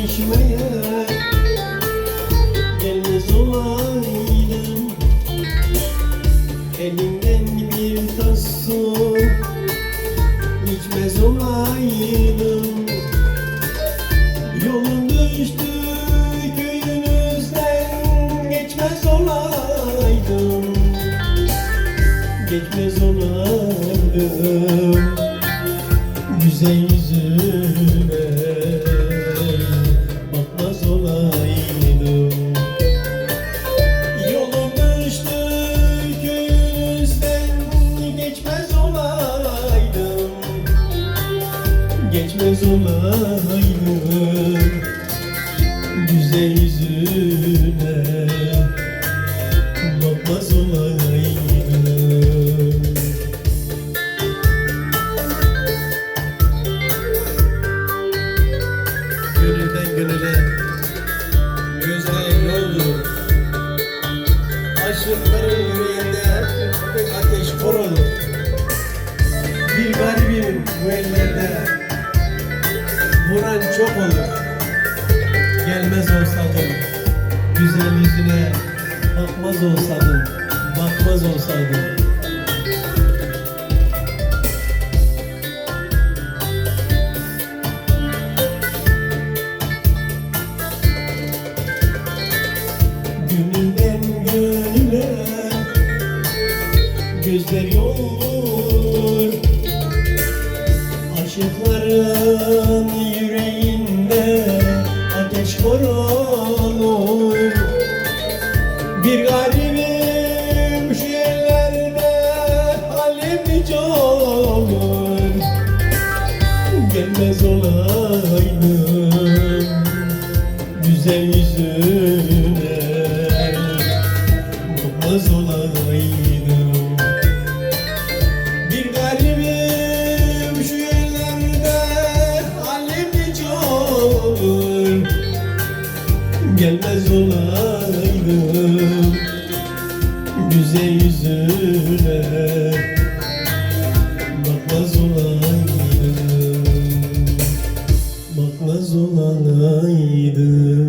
çeşmeye Gelmez olaydım Elinden bir tas su İçmez olaydım Yolun düştü köyünüzden Geçmez olaydım. Geçmez olaydım. Güzel yüzüne Geçmez olaydım Güzel yüzüne. Bakmaz olaydım Gönülden gönüle Gözden yoldur. Aşıkların yüreğinde ateş kor olur Bir garibim bu ellerde Vuran çok olur. Gelmez olsaydın Güzel yüzüne bakmaz olsaydın Bakmaz olsaydın Gönülden gönüle Gözler yoldur Aşıkların yüreğinde Ateş kor olur. Bir garibim şu yerlerde Halim olur Gelmez olaydım güzel yüzüne Gelmez olaydım Güzel yüzüne Bakmaz olaydım Bakmaz olaydım